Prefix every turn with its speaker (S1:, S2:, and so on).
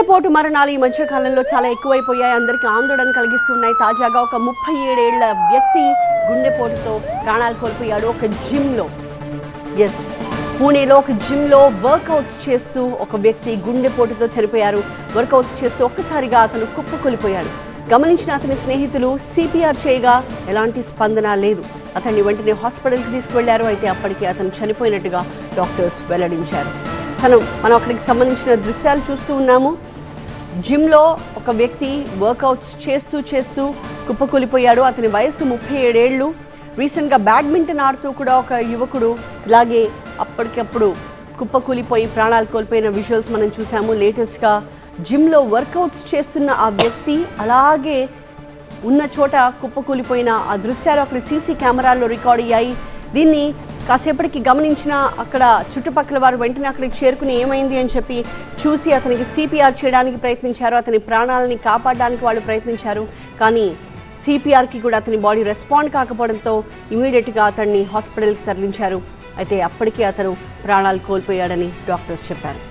S1: గుండెపోటు మరణాలు ఈ మధ్యకాలంలో చాలా ఎక్కువైపోయాయి. అందరికీ ఆందోళన కలిగిస్తున్నాయి. తాజాగా ఒక ముప్పై ఏడేళ్ళ వ్యక్తి గుండెపోటుతో ప్రాణాలు కోల్పోయాడు. ఒక జిమ్లో. ఎస్ పూణేలో ఒక జిమ్లో వర్కౌట్స్ చేస్తూ ఒక వ్యక్తి గుండెపోటుతో చనిపోయారు. వర్కౌట్స్ చేస్తూ ఒక్కసారిగా అతను కుప్పకూలిపోయాడు గమనించిన అతని స్నేహితులు సిపిఆర్ చేయగా ఎలాంటి స్పందన లేదు. అతన్ని వెంటనే హాస్పిటల్కి తీసుకువెళ్ళారు. అయితే అప్పటికి అతను చనిపోయినట్టుగా డాక్టర్స్ వెల్లడించారు. తను మనం అక్కడికి సంబంధించిన దృశ్యాలు చూస్తూ ఉన్నాము. జిమ్లో ఒక వ్యక్తి వర్కౌట్స్ చేస్తూ చేస్తూ కుప్పకూలిపోయాడు. అతని వయసు ముప్పై ఏడేళ్ళు. రీసెంట్గా బ్యాడ్మింటన్ ఆడుతూ కూడా ఒక యువకుడు ఇలాగే అప్పటికప్పుడు కుప్పకూలిపోయి ప్రాణాలు కోల్పోయిన విజువల్స్ మనం చూసాము. లేటెస్ట్గా జిమ్లో వర్కౌట్స్ చేస్తున్న ఆ వ్యక్తి అలాగే ఉన్న చోట కుప్పకూలిపోయిన ఆ దృశ్యాలు అక్కడ సీసీ కెమెరాల్లో రికార్డ్ అయ్యాయి. దీన్ని కాసేపటికి గమనించిన అక్కడ చుట్టుపక్కల వారు వెంటనే అక్కడికి చేరుకుని ఏమైంది అని చెప్పి చూసి అతనికి సిపిఆర్ చేయడానికి ప్రయత్నించారు. అతని ప్రాణాలని కాపాడడానికి వాళ్ళు ప్రయత్నించారు. కానీ సిపిఆర్కి కూడా అతని బాడీ రెస్పాండ్ కాకపోవడంతో ఇమీడియట్గా అతన్ని హాస్పిటల్కి తరలించారు. అయితే అప్పటికే అతను ప్రాణాలు కోల్పోయాడని డాక్టర్స్ చెప్పారు.